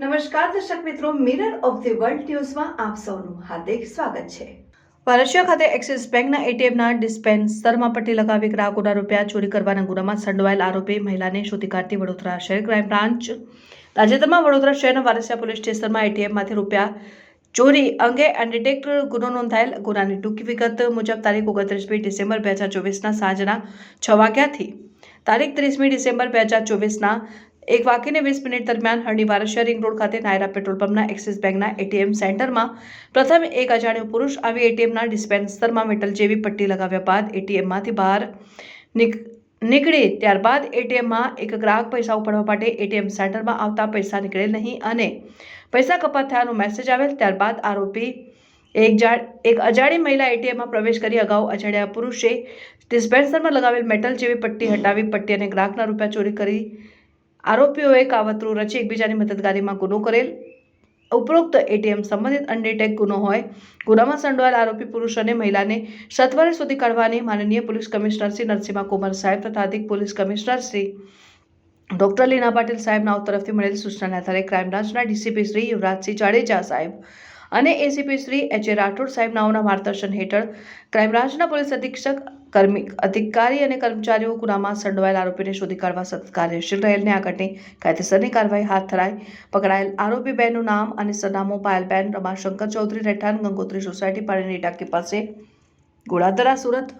નમસ્કાર, દર્શક મિત્રો મિરર ઓફ ધી વર્લ્ડ ન્યૂઝમાં આપ સૌનું હાર્દિક સ્વાગત છે. વારસિયા ખાતે એક્સિસ બેંકના એટીએમના ડિસ્પેન્સરમાં પટ્ટી લગાવી ગ્રાહકોના રૂપિયા ચોરી કરવાના ગુનામાં સંડોવાયેલ આરોપી મહિલાને શોધી કાઢતી વડોદરા શહેર ક્રાઇમ બ્રાન્ચ, તાજેતરમાં વડોદરા શહેરના વારસિયા પોલીસ સ્ટેશનમાં એટીએમમાંથી રૂપિયા ચોરી અંગે અનડિટેક્ટ ગુનો નોંધાયેલ. ગુનાની ટૂંકી વિગત મુજબ તારીખ ઓગણત્રીસમી ડિસેમ્બર બે હજાર ચોવીસના સાંજના છ વાગ્યાથી. તારીખ ત્રીસમી ડિસેમ્બર બે હજાર ચોવીસના એક વાકીને વીસ મિનિટ દરમિયાન હરણીવાર શેરિંગ રોડ ખાતે નાયરા પેટ્રોલ પંપના એક્સિસ બેંકના એટીએમ સેન્ટરમાં પ્રથમ એક અજાણ્યો પુરુષ આવી એટીએમના ડિસ્પેન્સરમાં મેટલ જેવી પટ્ટી લગાવ્યા બાદ એટીએમમાંથી બહાર નીક, નીકળી ત્યારબાદ એટીએમમાં એક ગ્રાહક પૈસા ઉપાડવા માટે એટીએમ સેન્ટરમાં આવતા પૈસા નીકળે નહીં અને પૈસા કપાત થયાનો મેસેજ આવેલ. ત્યારબાદ આરોપી એક જાણ એક અજાણી મહિલા એટીએમમાં પ્રવેશ કરી અગાઉ અજાણ્યા પુરુષે ડિસ્પેન્સરમાં લગાવેલ મેટલ જેવી પટ્ટી હટાવી પટ્ટી અને ગ્રાહકના રૂપિયા ચોરી કરી આરોપીઓએ કાવતરું રચી એકબીજાની મદદગારીમાં ગુનો કરેલ. ઉપરોક્ત એટીએમ સંબંધિત અનડિટેક ગુનો હોય, ગુનામાં સંડોવાયેલ આરોપી પુરુષ અને મહિલાને સત્વરે શોધી કાઢવાની માનનીય પોલીસ કમિશનર શ્રી નરસિંહા કુમાર સાહેબ તથા અધિક police commissioner Shri doctor Leena Patil સાહેબ નાવ તરફથી મળેલ સૂચનાના આધારે ક્રાઇમ બ્રાન્ચના ડીસીપી શ્રી યુવરાજસિંહ જાડેજા સાહેબ અને ACP Shri H A Rathod સાહેબ નાઓના માર્ગદર્શન હેઠળ ક્રાઇમબ્રાન્ચના પોલીસ અધિક્ષક, કર્મી, અધિકારી અને કર્મચારીઓ ગુનામાં સંડોવાયેલ આરોપીને શોધી કાઢવા સતત કાર્યશીલ રહેલને આગળની કાયદેસરની કાર્યવાહી હાથ ધરાઈ. પકડાયેલ આરોપી બહેનનું નામ અને સરનામું પાયલબેન રમાશંકર ચૌધરી રહેઠાણ ગંગોત્રી સોસાયટી પાણીની ટાંકી પાસે. ગોળાદરા સુરત.